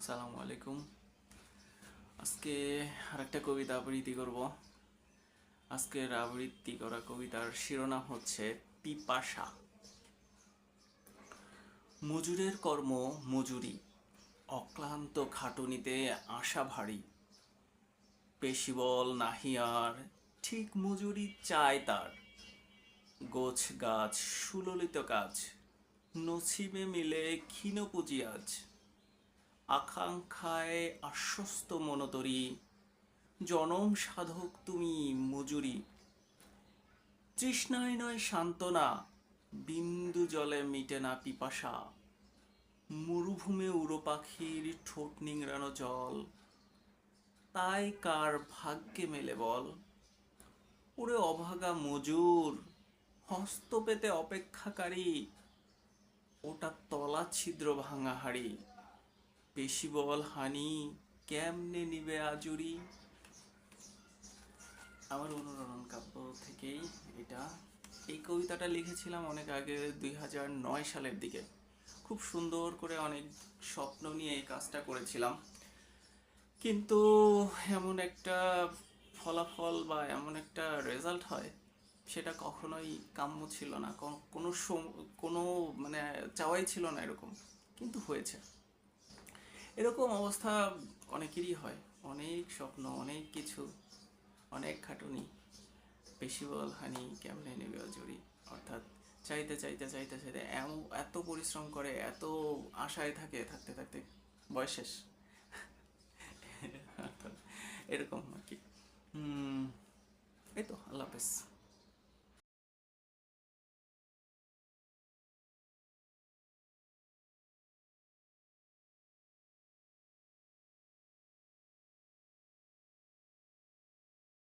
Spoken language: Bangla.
আসসালামু আলাইকুম আজকে আরেকটা কবিতা আবৃত্তি করব। আজকের আবৃত্তি করা কবিতার শিরোনাম হচ্ছে পিপাসা। মজুরের কর্ম মজুরি, অক্লান্ত খাটুনিতে আশা ভারী। পেশিবল নাহিয়ার ঠিক মজুরি চায় তার। গোছ গাছ, সুললিত কাজ, নছিবে মিলে ক্ষীণ পুঁজি আজ। আকাঙ্ক্ষায় আশ্বস্ত মনতরি, জনম সাধক তুমি মজুরি। তৃষ্ণায় নয় সান্ত্বনা, বিন্দু জলে মিটে না পিপাসা। মরুভূমে উড়ো পাখির ঠোঁট নিংড়ানো জল। তাই কার ভাগ্যে মেলে বল? ওরে অভাগা মজুর, হস্ত পেতে অপেক্ষাকারী, ওটা তলা ছিদ্র ভাঙা হাড়ি। বেশি বল, হানি কেমনে নিবে আজুরি? আমার অনুরণন কাব্য থেকেই এটা। এই কবিতাটা লিখেছিলাম অনেক আগে, দুই হাজার নয় সালের দিকে। খুব সুন্দর করে অনেক স্বপ্ন নিয়ে এই কাজটা করেছিলাম। কিন্তু এমন একটা ফলাফল বা এমন একটা রেজাল্ট হয়, সেটা কখনোই কাম্য ছিল না। কোনো কোনো মানে চাওয়াই ছিল না এরকম। কিন্তু হয়েছে। এরকম অবস্থা অনেকেরই হয়। অনেক স্বপ্ন, অনেক কিছু, অনেক খাটুনি। বেশি বল হানি, কেমনে নেবে অজুরি? অর্থাৎ চাইতে চাইতে চাইতে চাইতে এত পরিশ্রম করে, এত আশায় থাকে, থাকতে থাকতে বয়স শেষ। এরকম আর কি। এই তো, আল্লাহ হাফেজ।